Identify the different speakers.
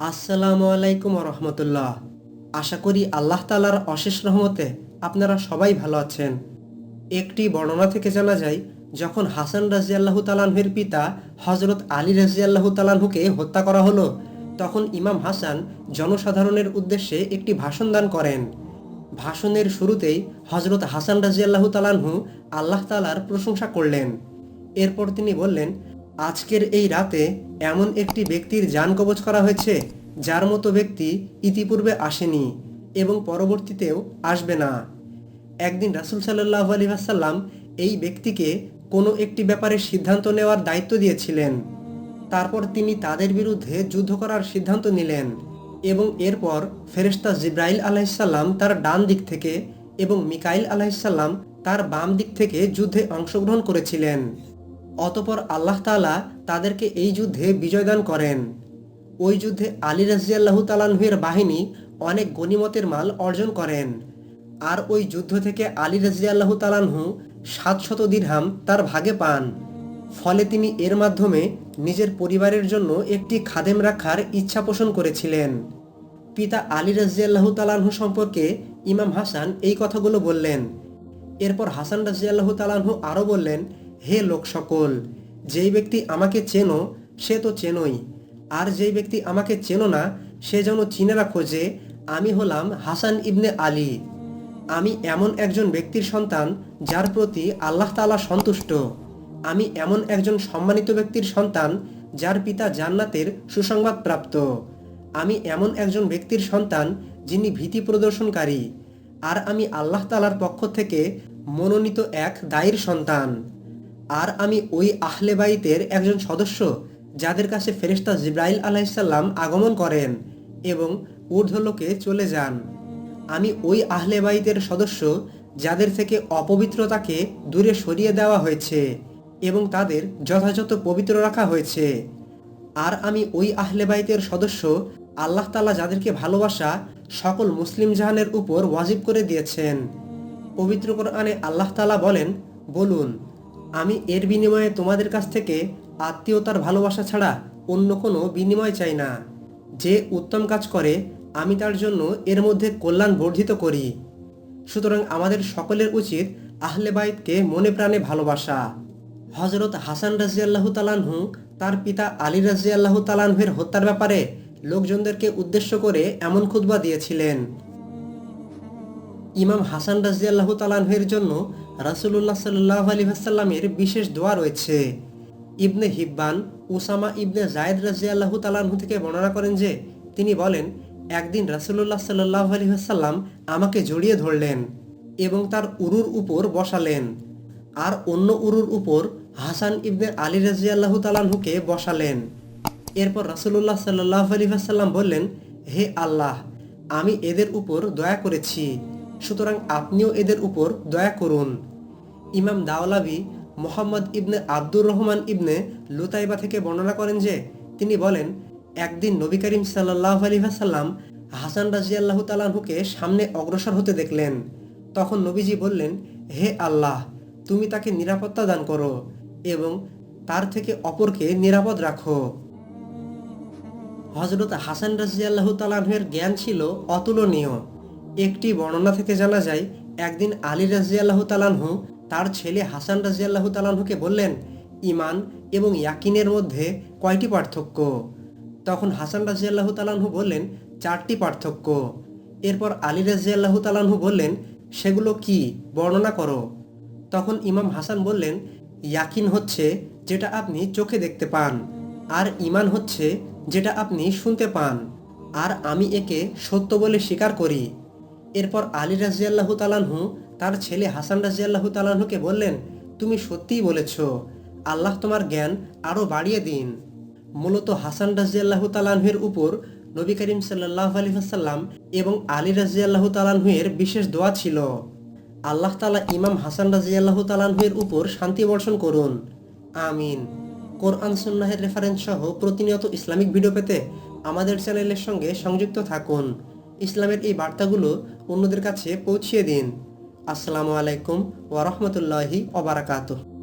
Speaker 1: আসসালামু আলাইকুম রহমতুল্লাহ। আশা করি আল্লাহ তালার অশেষ রহমতে আপনারা সবাই ভালো আছেন। একটি বর্ণনা থেকে জানা যায়, যখন হাসান রাজিয়াল্লাহু তালানহুর পিতা হজরত আলী রাজিয়াল্লাহু তালানহুকে হত্যা করা হলো, তখন ইমাম হাসান জনসাধারণের উদ্দেশ্যে একটি ভাষণ দান করেন। ভাষণের শুরুতেই হজরত হাসান রাজিয়াল্লাহু তালানহু আল্লাহ তালার প্রশংসা করলেন। এরপর তিনি বললেন আজকের এই রাতে এমন একটি ব্যক্তির যান কবচ করা হয়েছে, যার মতো ব্যক্তি ইতিপূর্বে আসেনি এবং পরবর্তীতেও আসবে না। একদিন রাসুল সাল্লাহ আলী আসাল্লাম এই ব্যক্তিকে কোনো একটি ব্যাপারে সিদ্ধান্ত নেওয়ার দায়িত্ব দিয়েছিলেন। তারপর তিনি তাদের বিরুদ্ধে যুদ্ধ করার সিদ্ধান্ত নিলেন এবং এরপর ফেরেশতা জিব্রাইল আলাহিসাল্লাম তার ডান দিক থেকে এবং মিকাইল আলাহিসাল্লাম তার বাম দিক থেকে যুদ্ধে অংশগ্রহণ করেছিলেন। অতপর আল্লাহ তাআলা তাদেরকে এই যুদ্ধে বিজয়দান করেন। ওই যুদ্ধে আলী রাজিয়াল্লাহু তালানহুয়ের বাহিনী অনেক গনিমতের মাল অর্জন করেন। আর ওই যুদ্ধ থেকে আলী রাজিয়াল্লাহু তালানহু সাতশত দিরহাম তার ভাগে পান। ফলে তিনি এর মাধ্যমে নিজের পরিবারের জন্য একটি খাদেম রাখার ইচ্ছা পোষণ করেছিলেন। পিতা আলী রাজিয়াল্লাহু তালানহু সম্পর্কে ইমাম হাসান এই কথাগুলো বললেন। এরপর হাসান রাজিয়াল্লাহু তালানহু আরও বললেন হে লোক সকল, যেই ব্যক্তি আমাকে চেনো, সে তো চেনই। আর যেই ব্যক্তি আমাকে চেনো না, সে যেন চিনে রাখো যে আমি হলাম হাসান ইবনে আলী। আমি এমন একজন ব্যক্তির সন্তান, যার প্রতি আল্লাহ তাআলা সন্তুষ্ট। আমি এমন একজন সম্মানিত ব্যক্তির সন্তান, যার পিতা জান্নাতের সুসংবাদ প্রাপ্ত। আমি এমন একজন ব্যক্তির সন্তান, যিনি ভীতি প্রদর্শনকারী। আর আমি আল্লাহ তালার পক্ষ থেকে মনোনীত এক দায়ের সন্তান। আর আমি ওই আহলে বাইতের একজন সদস্য যাদের কাছে ফেরেশতা জিব্রাইল আলাইসাল্লাম আগমন করেন এবং ঊর্ধ্বলোকে চলে যান। আমি ওই আহলে বাইতের সদস্য যাদের থেকে অপবিত্রতাকে দূরে সরিয়ে দেওয়া হয়েছে এবং তাদের যথাযথ পবিত্র রাখা হয়েছে। আর আমি ওই আহলে বাইতের সদস্য আল্লাহ তালা যাদেরকে ভালোবাসা সকল মুসলিম জাহানের উপর ওয়াজিব করে দিয়েছেন। পবিত্র কোরআনে আল্লাহ তালা বলেন, বলুন আমি এর বিনিময়ে তোমাদের কাছ থেকে আত্মীয়তার ভালোবাসা ছাড়া অন্য কোনো বিনিময় চাই না। যে উত্তম কাজ করে, আমি তার জন্য এর মধ্যে কল্যাণ বর্ধিত করি। সুতরাং আমাদের সকলের উচিত আহলে বাইতকে মনে প্রাণে ভালোবাসা। হজরত হাসান রাজিয়াল্লাহু তালানহু তার পিতা আলী রাজিয়াল্লাহু তালানহুয়ের হত্যার ব্যাপারে লোকজনদেরকে উদ্দেশ্য করে এমন খুতবা দিয়েছিলেন। ইমাম হাসান রাজিয়াল্লাহু তালানহের জন্য রাসুলুল্লাহ সাল্লাহ আলী আসাল্লামের বিশেষ দোয়া রয়েছে। Ibn Hibban, Usama ibn Zayd রাজিয়াল্লাহু তালানহু থেকে বর্ণনা করেন যে, তিনি বলেন, একদিন রাসুলুল্লাহ সাল্লাহ আলী আসাল্লাম আমাকে জড়িয়ে ধরলেন এবং তার উরুর উপর বসালেন। আর অন্য উরুর উপর হাসান ইবনে আলী রাজিয়াল্লাহু তালানহুকে বসালেন। এরপর রাসুলুল্লাহ সাল্লাহ আলী আসাল্লাম বললেন, হে আল্লাহ, আমি এদের উপর দয়া করেছি। সুতরাং আপনিও এদের উপর দয়া করুন। ইমাম দাওলাবি মোহাম্মদ ইবনে আব্দুর রহমান ইবনে লুতাইবা থেকে বর্ণনা করেন যে, তিনি বলেন, একদিন নবী করিম সাল্লাহ আলী সাল্লাম হাসান রাজিয়াল্লাহু তালাহুকে সামনে অগ্রসর হতে দেখলেন। তখন নবীজি বললেন, হে আল্লাহ, তুমি তাকে নিরাপত্তা দান করো এবং তার থেকে অপরকে নিরাপদ রাখো। হজরত হাসান রাজিয়াল্লাহু তালাহের জ্ঞান ছিল অতুলনীয়। একটি বর্ণনা থেকে জানা যায়, একদিন আলী রাজিয়াল্লাহু তালানহু তার ছেলে হাসান রাজিয়াল্লাহু তালানহুকে বললেন ইমান এবং ইয়াকিনের মধ্যে কয়টি পার্থক্য? তখন হাসান রাজিয়াল্লাহু তালানহু বললেন, চারটি পার্থক্য। এরপর আলী রাজিয়াল্লাহু তালানহু বললেন, সেগুলো কি? বর্ণনা করো। তখন ইমাম হাসান বললেন, ইয়াকিন হচ্ছে যেটা আপনি চোখে দেখতে পান, আর ইমান হচ্ছে যেটা আপনি শুনতে পান, আর আমি একে সত্য বলে স্বীকার করি। এরপর আলী রাজিয়াল্লাহু তালানহু তার ছেলে হাসান রাজিয়াল্লাহু তালানহুকে বললেন, তুমি সত্যিই বলেছ, আল্লাহ তোমার জ্ঞান আরও বাড়িয়ে দিন। মূলত হাসান রাজিয়াল্লাহু তালানহুয়ের উপর নবী করিম সাল্লাহ আলী হাসাল্লাম এবং আলী রাজিয়াল্লাহু তালানহুয়ের বিশেষ দোয়া ছিল। আল্লাহ তালা ইমাম হাসান রাজিয়াল্লাহু তালানহুয়ের উপর শান্তি বর্ষণ করুন। আমিন। কোরআন, সুন্নাহের রেফারেন্স সহ প্রতিনিয়ত ইসলামিক ভিডিও পেতে আমাদের চ্যানেলের সঙ্গে সংযুক্ত থাকুন। ইসলামের এই বার্তাগুলো অন্যদের কাছে পৌঁছিয়ে দিন। আসসালামু আলাইকুম ওয়ারহমতুল্লাহি ওবরাকাতুহ